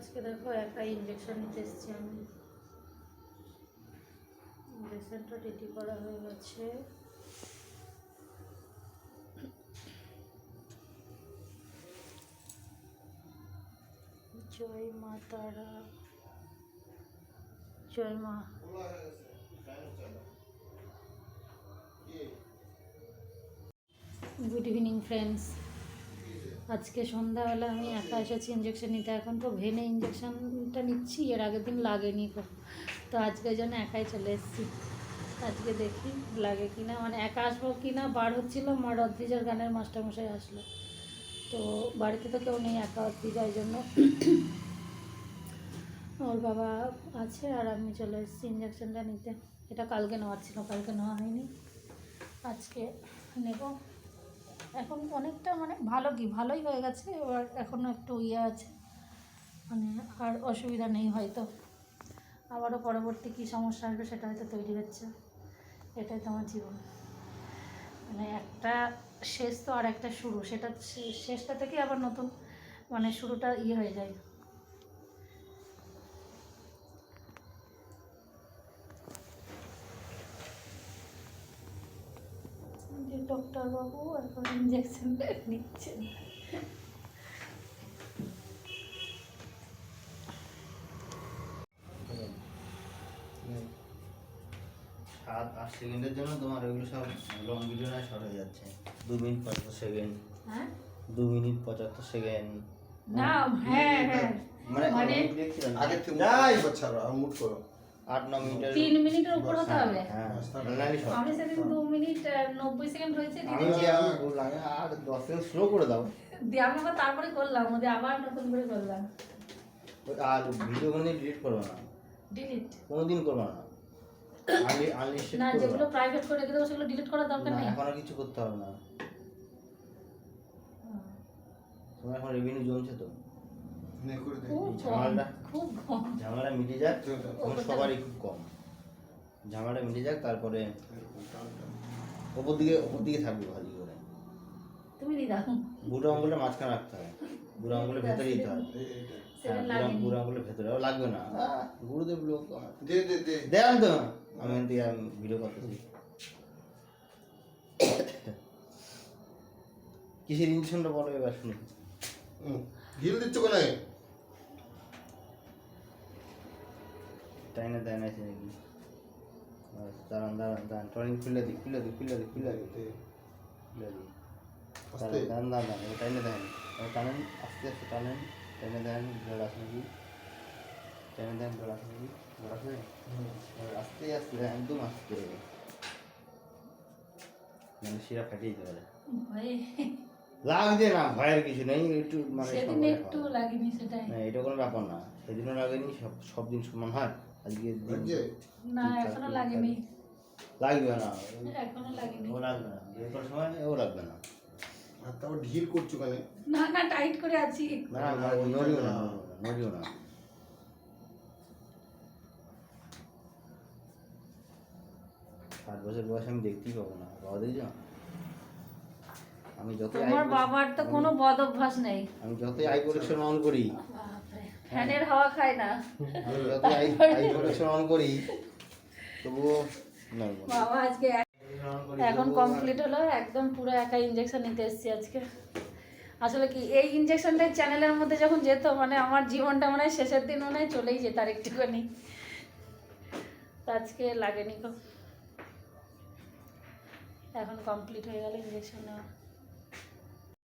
আজকে দেখো একাই ইঞ্জেকশন নিতে এসেছি আমি ইঞ্জেকশনটা রেডি করা হয়ে গেছে। জয় মা তারা। জয় মা। গুড ইভিনিং ফ্রেন্ডস আজকে সন্ধ্যাবেলা আমি একা এসেছি ইঞ্জেকশন নিতে, এখন তো ভেনে ইঞ্জেকশনটা নিচ্ছি, এর আগের দিন লাগেনি তো তো আজকে জন্য একাই চলে এসেছি। আজকে দেখি লাগে কি না মানে একা আসব কি না বার হচ্ছিল, মা রদ্রিজার গানের মাস্টারমশাই আসলো। তো বাড়িতে তো কেউ নেই, একা অদ্রিজা ওই জন্য ওর বাবা আছে আর আমি চলে এসেছি ইঞ্জেকশনটা নিতে। এটা কালকে নেওয়ার ছিল, কালকে নেওয়া হয়নি। আজকে নেব। এখন অনেকটা মানে ভালো কি, ভালোই হয়ে গেছে, এবার এখনও একটু ইয়ে আছে মানে আর অসুবিধা নেই হয়তো। আবারও পরবর্তী কী সমস্যা আসবে সেটা হয়তো তৈরি হচ্ছে, এটাই তো আমার জীবন। মানে একটা শেষ তো আর একটা শুরু, সেটা শেষটা থেকে আবার নতুন মানে শুরুটা ইয়ে হয়ে যায়। যে ডক্টর বাবু এখন ইঞ্জেকশন নিচ্ছেন। সাত আট সেকেন্ডের জন্য তোমার ওইগুলো সব লং ভিডিও নয় শর্ট হয়ে যাচ্ছে। দু মিনিট পঁচাত্তর সেকেন্ড হ্যাঁ? দু মিনিট পঁচাত্তর সেকেন্ড না হ্যাঁ হ্যাঁ। মানে মানে আগে থেকে মুট করো। আট ন মিনিটের তিন মিনিটের উপর হতে হবে। হ্যাঁ short। আমি সেদিন দু মিনিট নব্বই সেকেন্ড হয়েছে আমি যে আমি বললাম আর দশ সেকেন্ড স্লো করে দাও। দিয়ে আমি আবার তারপরে করলাম ওদের আবার নতুন করে করলাম। ওই আর ভিডিও কোনো ডিলিট করব না। ডিলিট কোনোদিন করব না। না যেগুলো প্রাইভেট করে রেখে দেবো সেগুলো ডিলিট করার দরকার নেই। এখন কিছু করতে হবে না। তোমার এখন রেভিনিউ জমছে তো? নে ঝামেলাটা খুব কম ঝামেলা মিটে যাক সবারই খুব কম। ঝামেলাটা মিটে যাক তারপরে ওপর দিকে ওপর দিকে থাকবে ভাজি করে। তুমি দি দাও বুড়ো আঙুলের মাঝখানে রাখতে হয় বুড়ো আঙুলের ভেতরে দিতে হয় এইটা। হ্যাঁ, বুড়ো- আঙুলের ভেতরে লাগবে না। গুরুদেব লোক। দে দে দে। দেখান তো আমি ভিডিও করতেছি। কিসের ইঞ্জেকশনটা বলো এবার শুনি। হিল দিচ্ছ কেন টাইনে দেয় না নাকি। দাঁড়ান দাঁড়ান দাঁড়ান টনিক খুলে দিই খুলে দিই খুলে দিই খুলে দিই খুলে দিই আস্তে। দাঁড়ান দাঁড়ান দাঁড়ান টাইনে দেন এবার টানেন আস্তে আস্তে টানেন টাইনে দেন ব্লাড আসে নাকি। টাইনে দেন ব্লাড আসে নাকি ব্লাড আসে আস্তে আস্তে একদম আস্তে। মানে শিরা ফাটিয়ে যেতে পারে। লাগছে না ভয়ের কিছু নেই একটু মানে সেদিন একটু লাগেনি সেটাই। না এটা কোনো ব্যাপার না। সেদিনও লাগেনি সব সব দিন সমান হয়। আজকে না এখনও লাগেনি। লাগবে না। এখনও লাগেনি। ও লাগবে না। যে কোনো সময় ও লাগবে না। আর তারপর ঢিল করছ কেন? না না টাইট করে আছি। না না নড়িও না নড়িও না। ষাট বছর বয়স আমি দেখতেই পাবো না। বাবা দেখছ? আমি যতই তোমার eye বাবার তো কোনো বদ অভ্যাস নেই। আমি যতই আই প্রোটেকশন অন করি। ফ্যানের হাওয়া খায় না। অন করি তবুও বাবা আজকে এখন কমপ্লিট হলো একদম পুরো একা ইঞ্জেকশন নিতে এসেছি আজকে। আসলে কি এই ইঞ্জেকশনটা চ্যানেলের মধ্যে যখন যেত মানে আমার জীবনটা মনে হয় শেষের দিন মনে হয় চলেই যেত আর একটুখানি তো আজকে লাগেনি এখন কমপ্লিট হয়ে গেল ইঞ্জেকশন নেওয়া।